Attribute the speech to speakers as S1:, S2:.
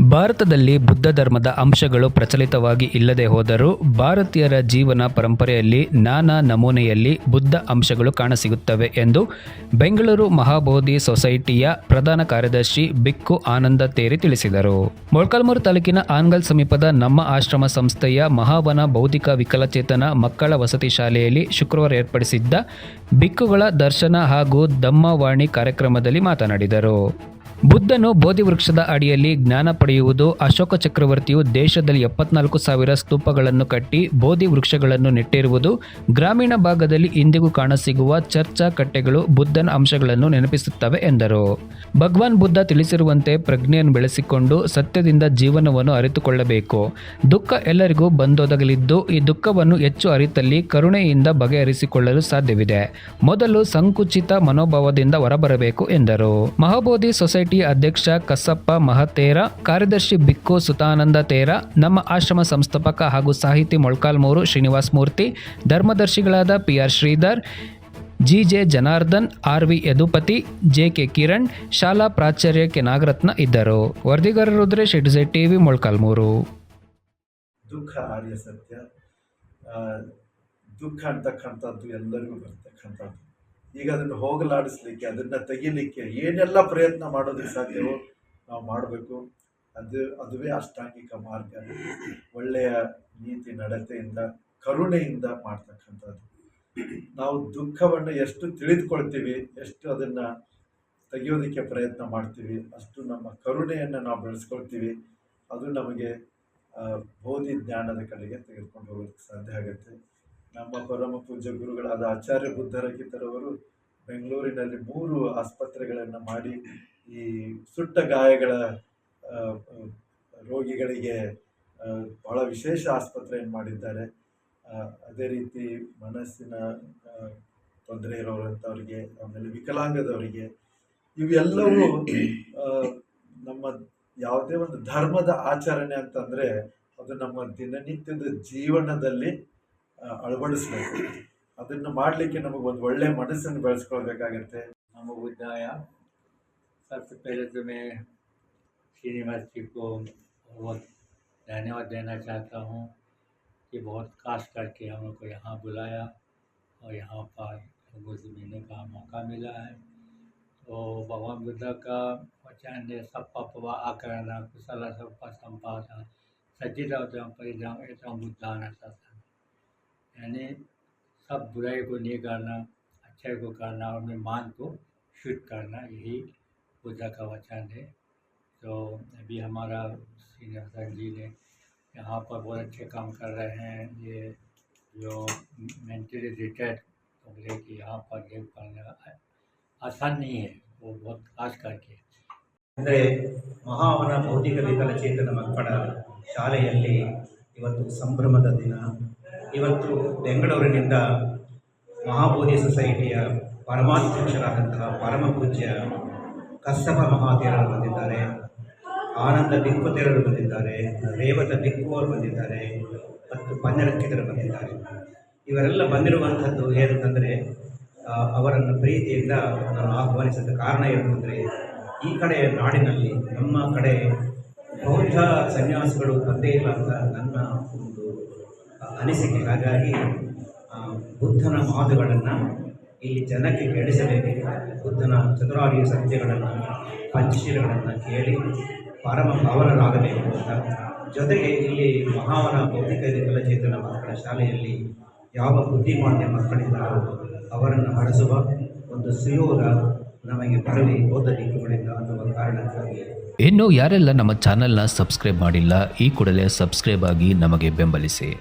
S1: ಭಾರತದಲ್ಲಿ ಬುದ್ಧ ಧರ್ಮದ ಅಂಶಗಳು ಪ್ರಚಲಿತವಾಗಿ ಇಲ್ಲದೆ ಹೋದರೂ ಭಾರತೀಯರ ಜೀವನ ಪರಂಪರೆಯಲ್ಲಿ ನಾನಾ ನಮೂನೆಯಲ್ಲಿ ಬುದ್ಧ ಅಂಶಗಳು ಕಾಣಸಿಗುತ್ತವೆ ಎಂದು ಬೆಂಗಳೂರು ಮಹಾಬೋಧಿ ಸೊಸೈಟಿಯ ಪ್ರಧಾನ ಕಾರ್ಯದರ್ಶಿ ಬಿಕ್ಕು ಆನಂದ ತೇರಿ ತಿಳಿಸಿದರು. ಮೊಳಕಾಲ್ಮೂರು ತಾಲೂಕಿನ ಆನ್ಗಲ್ ಸಮೀಪದ ನಮ್ಮ ಆಶ್ರಮ ಸಂಸ್ಥೆಯ ಮಹಾವನ ಬೌದ್ಧಿಕ ವಿಕಲಚೇತನ ಮಕ್ಕಳ ವಸತಿ ಶಾಲೆಯಲ್ಲಿ ಶುಕ್ರವಾರ ಏರ್ಪಡಿಸಿದ್ದ ಬಿಕ್ಕುಗಳ ದರ್ಶನ ಹಾಗೂ ದಮ್ಮವಾಣಿ ಕಾರ್ಯಕ್ರಮದಲ್ಲಿ ಮಾತನಾಡಿದರು. ಬುದ್ಧನು ಬೋಧಿ ವೃಕ್ಷದ ಅಡಿಯಲ್ಲಿ ಜ್ಞಾನ ಪಡೆಯುವುದು, ಅಶೋಕ ಚಕ್ರವರ್ತಿಯು ದೇಶದಲ್ಲಿ ಎಪ್ಪತ್ನಾಲ್ಕು ಸಾವಿರ ಸ್ತೂಪಗಳನ್ನು ಕಟ್ಟಿ ಬೋಧಿ ವೃಕ್ಷಗಳನ್ನು ನೆಟ್ಟಿರುವುದು, ಗ್ರಾಮೀಣ ಭಾಗದಲ್ಲಿ ಇಂದಿಗೂ ಕಾಣಸಿಗುವ ಚರ್ಚಾ ಕಟ್ಟೆಗಳು ಬುದ್ಧನ ಅಂಶಗಳನ್ನು ನೆನಪಿಸುತ್ತವೆ ಎಂದರು. ಭಗವಾನ್ ಬುದ್ಧ ತಿಳಿಸಿರುವಂತೆ ಪ್ರಜ್ಞೆಯನ್ನು ಬೆಳೆಸಿಕೊಂಡು ಸತ್ಯದಿಂದ ಜೀವನವನ್ನು ಅರಿತುಕೊಳ್ಳಬೇಕು. ದುಃಖ ಎಲ್ಲರಿಗೂ ಬಂದೊದಗಲಿದ್ದು, ಈ ದುಃಖವನ್ನು ಹೆಚ್ಚು ಅರಿತಲ್ಲಿ ಕರುಣೆಯಿಂದ ಬಗೆಹರಿಸಿಕೊಳ್ಳಲು ಸಾಧ್ಯವಿದೆ. ಮೊದಲು ಸಂಕುಚಿತ ಮನೋಭಾವದಿಂದ ಹೊರಬರಬೇಕು ಎಂದರು. ಮಹಾಬೋಧಿ ಸೊಸೈಟಿ ಅಧ್ಯಕ್ಷ ಕಸಪ್ಪ ಮಹತೇರ, ಕಾರ್ಯದರ್ಶಿ ಬಿಕ್ಕೋ ಸುತಾನಂದ ತೇರ, ನಮ್ಮ ಆಶ್ರಮ ಸಂಸ್ಥಾಪಕ ಹಾಗೂ ಸಾಹಿತಿ Molakalmuru Srinivas Murthy, ಧರ್ಮದರ್ಶಿಗಳಾದ P R Sridhar G J Janardhan, R V Yadupati, J K Kiran, ಶಾಲಾ ಪ್ರಾಚಾರ್ಯ ಕೆ ನಾಗರತ್ನ ಇದ್ದರು. ವರದಿಗಾರರುದ್ರೆ ಇಡ್ಸೆ ಟಿವಿ ಮೊಳ್ಕಾಲ್ಮೂರು
S2: ದುಃಖ ಸತ್ಯ. ದುಃಖ ಅಂತಕ್ಕಂಥದ್ದು ಎಲ್ಲರಿಗೂ ಬರ್ತಕ್ಕಂಥದ್ದು. ಈಗ ಅದನ್ನು ಹೋಗಲಾಡಿಸ್ಲಿಕ್ಕೆ, ಅದನ್ನು ತೆಗಿಲಿಕ್ಕೆ ಏನೆಲ್ಲ ಪ್ರಯತ್ನ ಮಾಡೋದಕ್ಕೆ ಸಾಧ್ಯವೋ ನಾವು ಮಾಡಬೇಕು. ಅದು, ಅದುವೇ ಅಷ್ಟಾಂಗಿಕ ಮಾರ್ಗ. ಒಳ್ಳೆಯ ನೀತಿ, ನಡತೆಯಿಂದ, ಕರುಣೆಯಿಂದ ಮಾಡ್ತಕ್ಕಂಥದ್ದು. ನಾವು ದುಃಖವನ್ನು ಎಷ್ಟು ತಿಳಿದುಕೊಳ್ತೀವಿ, ಎಷ್ಟು ಅದನ್ನು ತೆಗೆಯೋದಕ್ಕೆ ಪ್ರಯತ್ನ ಮಾಡ್ತೀವಿ, ಅಷ್ಟು ನಮ್ಮ ಕರುಣೆಯನ್ನು ನಾವು ಬೆಳೆಸ್ಕೊಳ್ತೀವಿ, ಅದು ನಮಗೆ ಬೋಧಿ ಜ್ಞಾನದ ಕಡೆಗೆ ತೆಗೆದುಕೊಂಡು ಹೋಗೋದಕ್ಕೆ ಸಾಧ್ಯ ಆಗುತ್ತೆ. ನಮ್ಮ ಪರಮ ಪೂಜ್ಯ ಗುರುಗಳಾದ ಆಚಾರ್ಯ ಬುದ್ಧರಕಿತರವರು ಬೆಂಗಳೂರಿನಲ್ಲಿ ಮೂರು ಆಸ್ಪತ್ರೆಗಳನ್ನು ಮಾಡಿ ಈ ಸುಟ್ಟ ಗಾಯಗಳ ರೋಗಿಗಳಿಗೆ ಬಹಳ ವಿಶೇಷ ಆಸ್ಪತ್ರೆಯನ್ನು ಮಾಡಿದ್ದಾರೆ. ಅದೇ ರೀತಿ ಮನಸ್ಸಿನ ತೊಂದರೆ ಇರೋರಂಥವ್ರಿಗೆ ಆಮೇಲೆ ವಿಕಲಾಂಗದವರಿಗೆ, ಇವೆಲ್ಲವೂ ನಮ್ಮ ಯಾವುದೇ ಒಂದು ಧರ್ಮದ ಆಚರಣೆ ಅಂತಂದರೆ ಅದು ನಮ್ಮ ದಿನನಿತ್ಯದ ಜೀವನದಲ್ಲಿ ಅಳವಡಿಸ್ಬೇಕು ಅದನ್ನು ಮಾಡಲಿಕ್ಕೆ ನಮಗೆ ಒಂದು ಒಳ್ಳೆ ಮನಸ್ಸನ್ನು ಬೆಳೆಸ್ಕೊಳ್ಬೇಕಾಗತ್ತೆ
S3: नमो बुद्धाय सबसे पहले तो मैं श्रीनिवास जी को बहुत धन्यवाद देना चाहता हूँ कि बहुत खास करके हम लोग को यहाँ बुलाया और यहाँ पर लोगों से मिलने का मौका मिला है तो भगवान बुद्ध का वचन है सप्प पवा आकरण कुशल सप्प संपाद सज्जित परिधाम एवं बुद्धान यानी सब बुराई को नहीं करना अच्छाई को करना और अपने मान को शुद्ध करना यही बुद्ध का वचन है तो अभी हमारा श्रीनिवासन जी ने यहाँ पर बहुत अच्छे काम कर रहे हैं ये जो मेंटली रिटायर्ड तो बोले कि यहाँ पर देख पाना आसान नहीं है वो बहुत खास करके
S4: ಅಂದರೆ ಮಹಾವನ ಭೌತಿಕ ವಿಕಲಚೇತನ ಮಕ್ಕಳ ಶಾಲೆಯಲ್ಲಿ ಇವತ್ತು ಸಂಭ್ರಮದ ದಿನ ಇವತ್ತು ಬೆಂಗಳೂರಿನಿಂದ ಮಹಾಬೋಧಿ ಸೊಸೈಟಿಯ ಪರಮಾಧ್ಯಕ್ಷರಾದಂತಹ ಪರಮ ಪೂಜ್ಯ ಕಸ್ಸಪ ಮಹಾದೇವರು ಬಂದಿದ್ದಾರೆ. ಆನಂದ ಬಿಕ್ಕುತೇರರು ಬಂದಿದ್ದಾರೆ, ರೇವತ ಬಿಕ್ಕು ಅವರು ಬಂದಿದ್ದಾರೆ, ಮತ್ತು ಪಂಜರಕ್ಕಿದರು ಬಂದಿದ್ದಾರೆ. ಇವರೆಲ್ಲ ಬಂದಿರುವಂಥದ್ದು ಏನಂತಂದರೆ ಅವರನ್ನು ಪ್ರೀತಿಯಿಂದ ನಾನು ಆಹ್ವಾನಿಸಿದ ಕಾರಣ ಏನಂತಂದರೆ ಈ ಕಡೆ ನಾಡಿನಲ್ಲಿ ನಮ್ಮ ಕಡೆ ಬೌದ್ಧ ಸನ್ಯಾಸಿಗಳು ಬಂದೇ ಇಲ್ಲ ಅಂತ ನನ್ನ ಒಂದು ಅನಿಸಿಕೆ. ಹಾಗಾಗಿ ಬುದ್ಧನ ಮಾತುಗಳನ್ನು ಇಲ್ಲಿ ಜನಕ್ಕೆ ಕೇಳಿಸಬೇಕು ಬುದ್ಧನ ಚತುರಾರ್ಯ ಸತ್ಯಗಳನ್ನು ಪಂಚಶೀಲಗಳನ್ನು ಕೇಳಿ ಪರಮ ಪವನರಾಗಬೇಕು ಅಂತ. ಜೊತೆಗೆ ಇಲ್ಲಿ ಮಹಾವನ ಭೌತಿಕ ವಿಕಲಚೇತನ ಮಕ್ಕಳ ಶಾಲೆಯಲ್ಲಿ ಯಾವ ಬುದ್ಧಿಮಾನ್ಯ ಮಕ್ಕಳಿದ್ದಾರೋ ಅವರನ್ನು ಹರಸುವ ಒಂದು ಸುಯೋಗ ನಮಗೆ ಬರಲಿ ಹೋದ ದಿಕ್ಕುಗಳಿಂದ ಅನ್ನುವ ಕಾರಣಕ್ಕಾಗಿ.
S1: ಇನ್ನು ಯಾರೆಲ್ಲ ನಮ್ಮ ಚಾನೆಲ್ನ ಸಬ್ಸ್ಕ್ರೈಬ್ ಮಾಡಿಲ್ಲ, ಈ ಕೂಡಲೇ ಸಬ್ಸ್ಕ್ರೈಬ್ ಆಗಿ ನಮಗೆ ಬೆಂಬಲಿಸಿ.